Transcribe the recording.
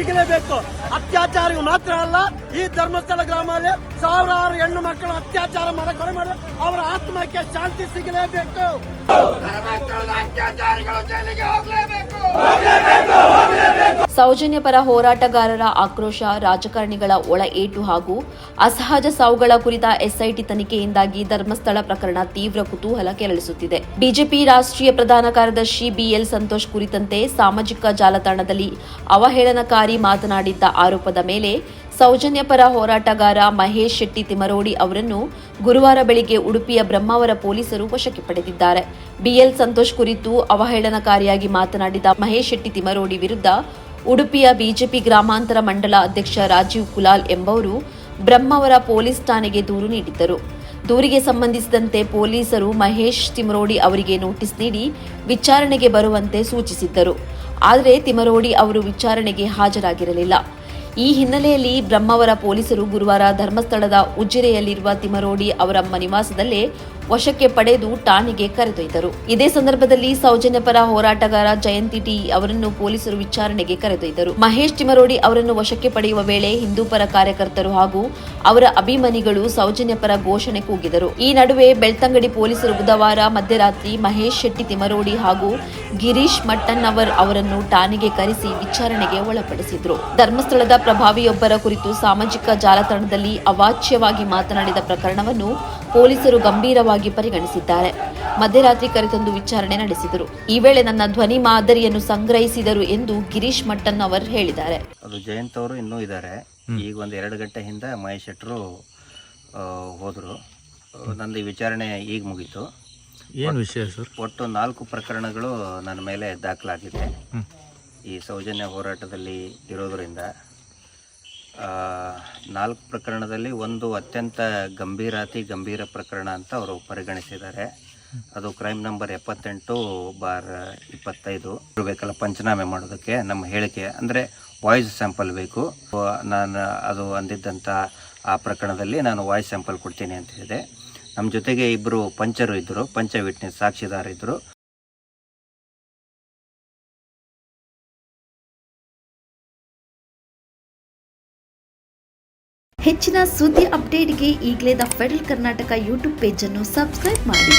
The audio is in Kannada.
ಸಿಗಲೇಬೇಕು ಅತ್ಯಾಚಾರ ಮಾತ್ರ ಅಲ್ಲ, ಈ ಧರ್ಮಸ್ಥಳ ಗ್ರಾಮದಲ್ಲಿ ಸಾವಿರಾರು ಹೆಣ್ಣು ಮಕ್ಕಳು ಅತ್ಯಾಚಾರ ಮಾಡ ಕೊಲೆ ಮಾಡಿ ಅವರ ಆತ್ಮಕ್ಕೆ ಶಾಂತಿ ಸಿಗಲೇಬೇಕು. ಧರ್ಮಸ್ಥಳದ ಅತ್ಯಾಚಾರಿಗಳು ಜೈಲಿಗೆ ಹೋಗಲೇಬೇಕು. ಸೌಜನ್ಯ ಪರ ಹೋರಾಟಗಾರರ ಆಕ್ರೋಶ, ರಾಜಕಾರಣಿಗಳ ಒಳ ಏಟು ಹಾಗೂ ಅಸಹಜ ಸಾವುಗಳ ಕುರಿತ ಎಸ್ಐಟಿ ತನಿಖೆಯಿಂದಾಗಿ ಧರ್ಮಸ್ಥಳ ಪ್ರಕರಣ ತೀವ್ರ ಕುತೂಹಲ ಕೆರಳಿಸುತ್ತಿದೆ. ಬಿಜೆಪಿ ರಾಷ್ಟ್ರೀಯ ಪ್ರಧಾನ ಕಾರ್ಯದರ್ಶಿ ಬಿಎಲ್ ಸಂತೋಷ್ ಕುರಿತಂತೆ ಸಾಮಾಜಿಕ ಜಾಲತಾಣದಲ್ಲಿ ಅವಹೇಳನಕಾರಿ ಮಾತನಾಡಿದ್ದ ಆರೋಪದ ಮೇಲೆ ಸೌಜನ್ಯ ಪರ ಹೋರಾಟಗಾರ ಮಹೇಶ್ ಶೆಟ್ಟಿ ತಿಮರೋಡಿ ಅವರನ್ನು ಗುರುವಾರ ಬೆಳಿಗ್ಗೆ ಉಡುಪಿಯ ಬ್ರಹ್ಮಾವರ ಪೊಲೀಸರು ವಶಕ್ಕೆ ಪಡೆದಿದ್ದಾರೆ. ಬಿಎಲ್ ಸಂತೋಷ್ ಕುರಿತು ಅವಹೇಳನಕಾರಿಯಾಗಿ ಮಾತನಾಡಿದ ಮಹೇಶ್ ಶೆಟ್ಟಿ ತಿಮರೋಡಿ ವಿರುದ್ಧ ಉಡುಪಿಯ ಬಿಜೆಪಿ ಗ್ರಾಮಾಂತರ ಮಂಡಲ ಅಧ್ಯಕ್ಷ ರಾಜೀವ್ ಕುಲಾಲ್ ಎಂಬವರು ಬ್ರಹ್ಮವರ ಪೊಲೀಸ್ ಠಾಣೆಗೆ ದೂರು ನೀಡಿದ್ದರು. ದೂರಿಗೆ ಸಂಬಂಧಿಸಿದಂತೆ ಪೊಲೀಸರು ಮಹೇಶ್ ತಿಮರೋಡಿ ಅವರಿಗೆ ನೋಟಿಸ್ ನೀಡಿ ವಿಚಾರಣೆಗೆ ಬರುವಂತೆ ಸೂಚಿಸಿದ್ದರು. ಆದರೆ ತಿಮರೋಡಿ ಅವರು ವಿಚಾರಣೆಗೆ ಹಾಜರಾಗಿರಲಿಲ್ಲ. ಈ ಹಿನ್ನೆಲೆಯಲ್ಲಿ ಬ್ರಹ್ಮಾವರ ಪೊಲೀಸರು ಗುರುವಾರ ಧರ್ಮಸ್ಥಳದ ಉಜಿರೆಯಲ್ಲಿರುವ ತಿಮರೋಡಿ ಅವರ ನಿವಾಸದಲ್ಲೇ ವಶಕ್ಕೆ ಪಡೆದು ಠಾಣೆಗೆ ಕರೆದೊಯ್ದರು. ಇದೇ ಸಂದರ್ಭದಲ್ಲಿ ಸೌಜನ್ಯ ಪರ ಹೋರಾಟಗಾರ ಜಯಂತಿ ಟಿ ಅವರನ್ನು ಪೊಲೀಸರು ವಿಚಾರಣೆಗೆ ಕರೆದೊಯ್ದರು. ಮಹೇಶ್ ತಿಮರೋಡಿ ಅವರನ್ನು ವಶಕ್ಕೆ ಪಡೆಯುವ ವೇಳೆ ಹಿಂದೂ ಪರ ಕಾರ್ಯಕರ್ತರು ಹಾಗೂ ಅವರ ಅಭಿಮಾನಿಗಳು ಸೌಜನ್ಯ ಪರ ಘೋಷಣೆ ಕೂಗಿದರು. ಈ ನಡುವೆ ಬೆಳ್ತಂಗಡಿ ಪೊಲೀಸರು ಬುಧವಾರ ಮಧ್ಯರಾತ್ರಿ ಮಹೇಶ್ ಶೆಟ್ಟಿ ತಿಮರೋಡಿ ಹಾಗೂ ಗಿರೀಶ್ ಮಟ್ಟಣ್ಣವರ್ ಅವರನ್ನು ಠಾಣೆಗೆ ಕರೆಸಿ ವಿಚಾರಣೆಗೆ ಒಳಪಡಿಸಿದ್ರು. ಧರ್ಮಸ್ಥಳದ ಪ್ರಭಾವಿಯೊಬ್ಬರ ಕುರಿತು ಸಾಮಾಜಿಕ ಜಾಲತಾಣದಲ್ಲಿ ಅವಾಚ್ಯವಾಗಿ ಮಾತನಾಡಿದ ಪ್ರಕರಣವನ್ನು ಪೊಲೀಸರು ಗಂಭೀರವಾಗಿ ಪರಿಗಣಿಸಿದ್ದಾರೆ. ಮಧ್ಯರಾತ್ರಿ ಕರೆತಂದು ವಿಚಾರಣೆ ನಡೆಸಿದರು. ಈ ವೇಳೆ ನನ್ನ ಧ್ವನಿ ಮಾದರಿಯನ್ನು ಸಂಗ್ರಹಿಸಿದರು ಎಂದು ಗಿರೀಶ್ ಮಟ್ಟಣ್ಣವರ್ ಹೇಳಿದ್ದಾರೆ. ಅದು ಜಯಂತ್ ಅವರು ಇನ್ನೂ ಇದ್ದಾರೆ. ಈಗ ಒಂದು ಎರಡು ಗಂಟೆ ಹಿಂದೆ ಮಹೇಶ್ ಶೆಟ್ಟರು ಹೋದರು. ನಂದು ವಿಚಾರಣೆ ಈಗ ಮುಗೀತು. ಏನು ವಿಷಯ ಸರ್? ಒಟ್ಟು ನಾಲ್ಕು ಪ್ರಕರಣಗಳು ನನ್ನ ಮೇಲೆ ದಾಖಲಾಗಿದೆ. ಈ ಸೌಜನ್ಯ ಹೋರಾಟದಲ್ಲಿ ಇರೋದರಿಂದ ನಾಲ್ಕು ಪ್ರಕರಣದಲ್ಲಿ ಒಂದು ಅತ್ಯಂತ ಗಂಭೀರಾತಿ ಗಂಭೀರ ಪ್ರಕರಣ ಅಂತ ಅವರು ಪರಿಗಣಿಸಿದ್ದಾರೆ. ಅದು ಕ್ರೈಮ್ ನಂಬರ್ ಎಪ್ಪತ್ತೆಂಟು ಬಾರ್ ಇಪ್ಪತ್ತೈದು. ಇರಬೇಕಲ್ಲ ಪಂಚನಾಮೆ ಮಾಡೋದಕ್ಕೆ ನಮ್ಮ ಹೇಳಿಕೆ. ಅಂದರೆ ವಾಯ್ಸ್ ಸ್ಯಾಂಪಲ್ ಬೇಕು. ನಾನು ಅದು ಅಂದಿದ್ದಂಥ ಆ ಪ್ರಕರಣದಲ್ಲಿ ನಾನು ವಾಯ್ಸ್ ಸ್ಯಾಂಪಲ್ ಕೊಡ್ತೀನಿ ಅಂತ ಹೇಳಿದೆ. ನಮ್ಮ ಜೊತೆಗೆ ಇಬ್ಬರು ಪಂಚರು ಇದ್ದರು ಪಂಚ ವಿಟ್ನೆಸ್ ಸಾಕ್ಷಿದಾರ ಇದ್ದರು ಹೆಚ್ಚಿನ ಸುದ್ದಿ ಅಪ್ಡೇಟ್ಗೆ ಈಗಲೇ ದ ಫೆಡರಲ್ ಕರ್ನಾಟಕ ಯೂಟ್ಯೂಬ್ ಪೇಜನ್ನು ಸಬ್ಸ್ಕ್ರೈಬ್ ಮಾಡಿ.